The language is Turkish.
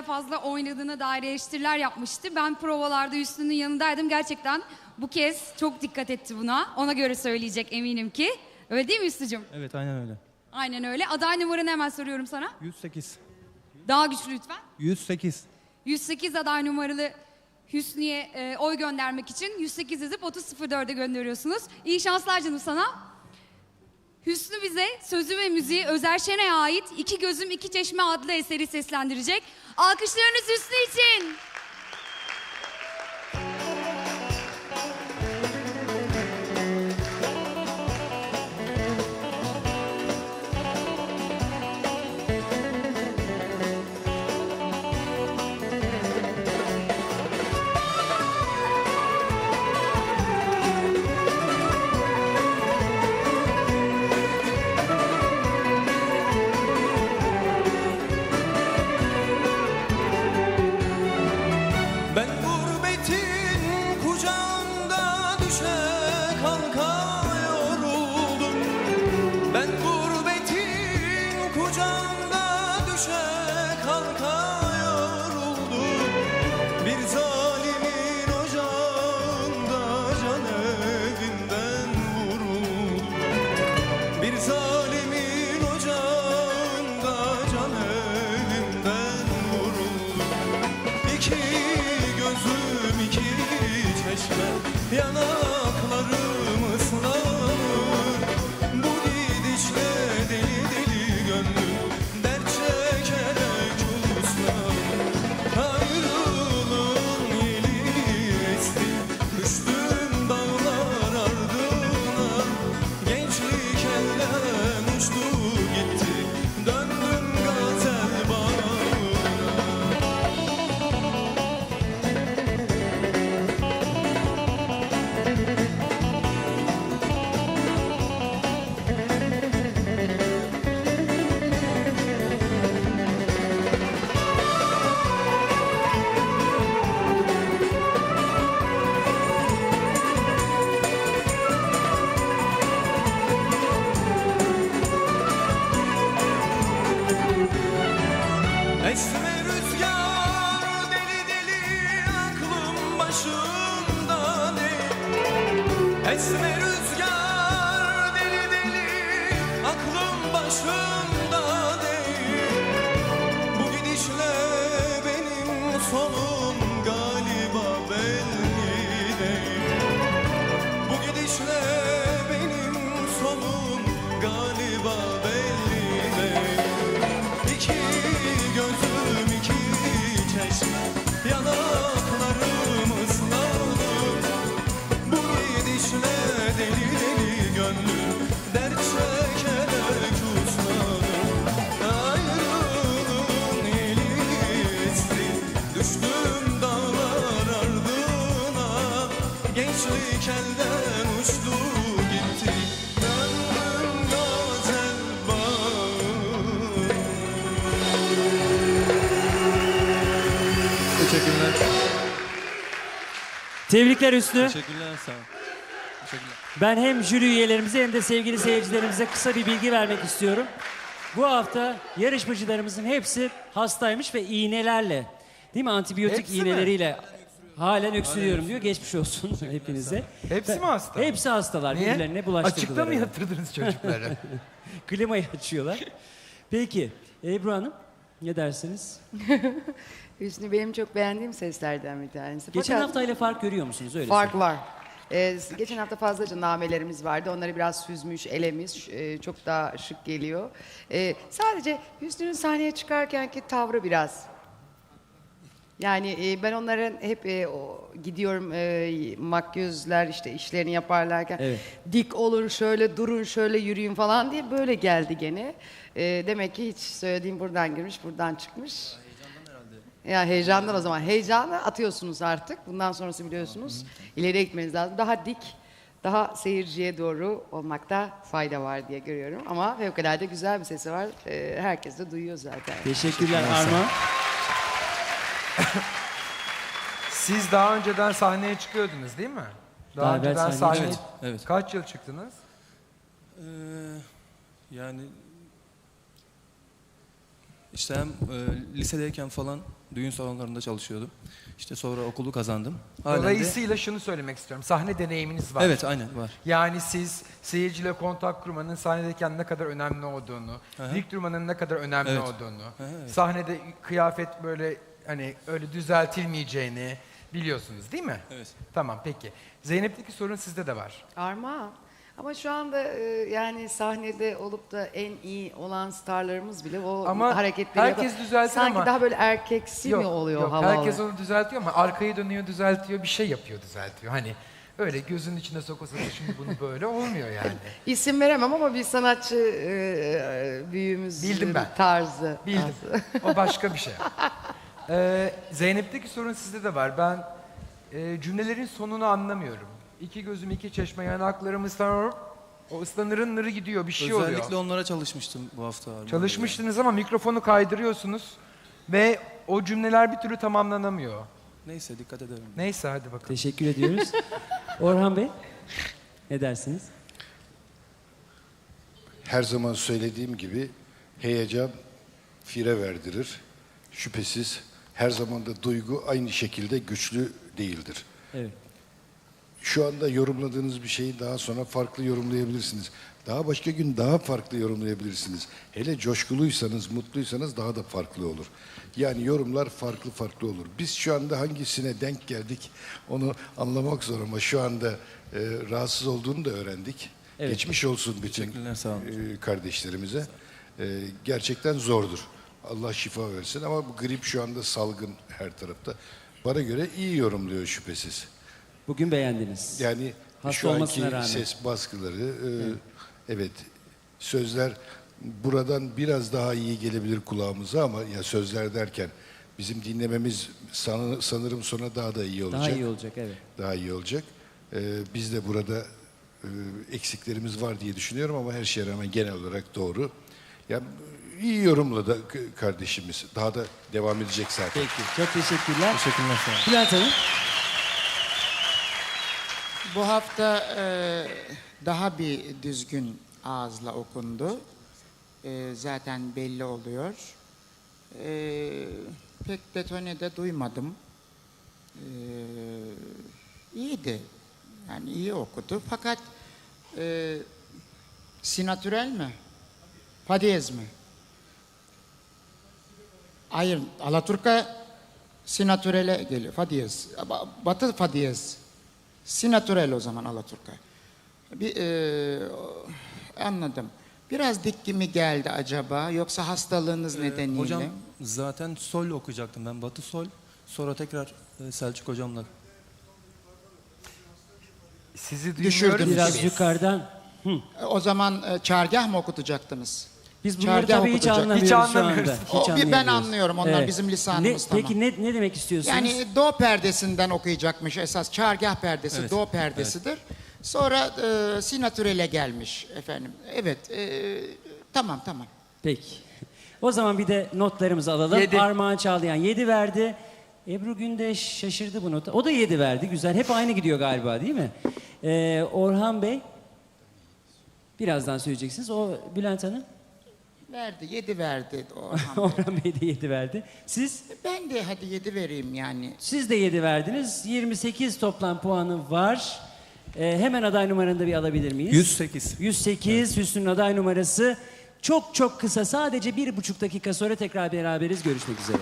seslerle fazla oynadığına dair eleştiriler yapmıştı. Ben provalarda Hüsnü'nün yanındaydım. Gerçekten bu kez çok dikkat etti buna. Ona göre söyleyecek eminim ki. Öyle değil mi Hüsnü'cüğüm? Evet aynen öyle. Aynen öyle. Aday numaranı hemen soruyorum sana. 108. Daha güçlü lütfen. 108. 108 aday numaralı Hüsnü'ye e, oy göndermek için 108 yazıp 3004'e gönderiyorsunuz. İyi şanslar canım sana. Hüsnü bize sözü ve müziği Özer Şen'e ait İki Gözüm İki Çeşme adlı eseri seslendirecek. Alkışlarınız Hüsnü için. Aklım başımda Tebrikler Hüsnü. Teşekkürler sağ ol. Teşekkürler. Ben hem jüri üyelerimize hem de sevgili seyircilerimize kısa bir bilgi vermek istiyorum. Bu hafta yarışmacılarımızın hepsi hastaymış ve iğnelerle, değil mi? Antibiyotik Hepsi mi? iğneleriyle halen öksürüyorum diyor. Geçmiş olsun hepinize. Hepsi mi hasta? Hepsi hastalar. Niye? Birbirlerine bulaştırdılar. Açıkta mı yatırdınız çocukları? Klimayı açıyorlar. Peki Ebru Hanım ne dersiniz? Hüsnü benim çok beğendiğim seslerden bir tanesi. Geçen Fakat haftayla fark görüyor musunuz? Öyle fark var. Ee, geçen hafta fazlaca namelerimiz vardı. Onları biraz süzmüş, elemiş. Ee, çok daha şık geliyor. Ee, sadece Hüsnü'nün sahneye çıkarkenki tavrı biraz. Yani e, ben onların hep e, o, gidiyorum e, makyözler işte işlerini yaparlarken Evet. dik olun şöyle durun şöyle yürüyün falan diye böyle geldi gene. E, demek ki hiç söylediğim buradan girmiş buradan çıkmış. Ya heyecandan o zaman. Heyecanı atıyorsunuz artık. Bundan sonrası biliyorsunuz. İleriye gitmeniz lazım. Daha dik, daha seyirciye doğru olmakta fayda var diye görüyorum. Ama fevkalade güzel bir sesi var. Ee, herkes de duyuyor zaten. Teşekkürler Armağan. Siz daha önceden sahneye çıkıyordunuz değil mi? Daha, Daha evvel önceden sahneye sahneye... çıktık. Evet, evet. Kaç yıl çıktınız? Ee, yani işte hem e, lisedeyken falan Düğün salonlarında çalışıyordum. İşte sonra okulu kazandım. Halen de- Dolayısıyla şunu söylemek istiyorum. Sahne deneyiminiz var. Evet aynen var. Yani siz seyirciyle kontak kurmanın sahnedeyken ne kadar önemli olduğunu, Hı. dik durmanın ne kadar önemli Evet. olduğunu, Hı, evet. sahnede kıyafet böyle hani öyle düzeltilmeyeceğini biliyorsunuz değil mi? Evet. Tamam peki. Zeynep'teki sorun sizde de var. Armağan. Ama şu anda e, yani sahnede olup da en iyi olan starlarımız bile o Ama hareketleri herkes yapar. düzeltir Sanki ama- daha böyle erkeksi mi oluyor yok. havalı? Herkes onu düzeltiyor ama arkayı dönüyor düzeltiyor bir şey yapıyor düzeltiyor. Hani öyle gözünün içine soka soka şimdi bunu böyle olmuyor yani. İsim veremem ama bir sanatçı e, e, büyüğümüz Bildim ben. tarzı. Bildim. o başka bir şey. Ee, Zeynep'teki sorun sizde de var. Ben e, cümlelerin sonunu anlamıyorum. İki gözüm iki çeşme yanaklarım ıslanır. O ıslanırın nırı gidiyor bir şey Özellikle oluyor. onlara çalışmıştım bu hafta. Armağan Bey. Çalışmıştınız ama mikrofonu kaydırıyorsunuz ve o cümleler bir türlü tamamlanamıyor. Neyse dikkat ederim. Neyse hadi bakalım. Teşekkür ediyoruz. Orhan Bey, ne dersiniz? Her zaman söylediğim gibi heyecan fire verdirir. Şüphesiz her zaman da duygu aynı şekilde güçlü değildir. Evet. Şu anda yorumladığınız bir şeyi daha sonra farklı yorumlayabilirsiniz. Daha başka gün daha farklı yorumlayabilirsiniz. Hele coşkuluysanız, mutluysanız daha da farklı olur. Yani yorumlar farklı farklı olur. Biz şu anda hangisine denk geldik onu anlamak zor ama şu anda e, rahatsız olduğunu da öğrendik. Evet. Geçmiş olsun bütün sağ olun. e, kardeşlerimize. E, gerçekten zordur. Allah şifa versin ama bu grip şu anda salgın her tarafta. Bana göre iyi yorumluyor şüphesiz. Bugün beğendiniz. Yani Hasta şu anki olmasına rağmen. ses baskıları, e, evet. sözler buradan biraz daha iyi gelebilir kulağımıza ama ya sözler derken bizim dinlememiz san- sanırım sonra daha da iyi olacak. Daha iyi olacak, evet. Daha iyi olacak. E, biz de burada e, eksiklerimiz var diye düşünüyorum ama her şeye rağmen genel olarak doğru. Ya iyi yorumladı kardeşimiz. Daha da devam edecek zaten. Peki, çok teşekkürler. Teşekkürler. Bülent Hanım, Bu hafta e, daha bir düzgün ağızla okundu. E, zaten belli oluyor. E, pek detone de duymadım. E, iyiydi. Yani iyi okudu. Fakat e, sinatürel mi? Padiyez mi? Hayır, Alaturka sinatürele geliyor. Fadiyez. Ba- Batı Fadiyez. Sinatürel o zaman Alaturka. Bir, e, anladım. Biraz dik mi geldi acaba yoksa hastalığınız nedeniyle? Ee, Hocam zaten sol okuyacaktım ben. Batı sol. Sonra tekrar e, Selçuk hocamla. Sizi Düşürdüm biraz Evet. yukarıdan. O zaman e, çargah mı okutacaktınız? Biz bunları Çargah tabii hiç okutacak. anlamıyoruz, Hiç şu anlamıyoruz. anda. Hiç O, bir ben anlayamıyoruz. anlıyorum, onlar bizim lisanımız, ne, tamam. Peki ne, ne demek istiyorsunuz? Yani do perdesinden okuyacakmış esas. Çargah perdesi Evet, do perdesidir. Sonra e, sinatürele gelmiş efendim. Evet. e, tamam tamam. Peki. O zaman bir de notlarımızı alalım. Yedi. Armağan Çağlayan 7 verdi. Ebru Gündeş şaşırdı bu nota. O da 7 verdi. Güzel. Hep aynı gidiyor galiba değil mi? Ee, Orhan Bey. Birazdan söyleyeceksiniz. O Bülent Hanım. Verdi, yedi verdi Orhan. Orhan Bey de 7 verdi. Siz ben de hadi yedi vereyim yani. siz de 7 verdiniz. 28 toplam puanı var. Ee, hemen aday numaranı da bir alabilir miyiz? 108. 108 Hüsnü'nün aday numarası. Çok çok kısa sadece bir buçuk dakika sonra tekrar beraberiz. Görüşmek üzere.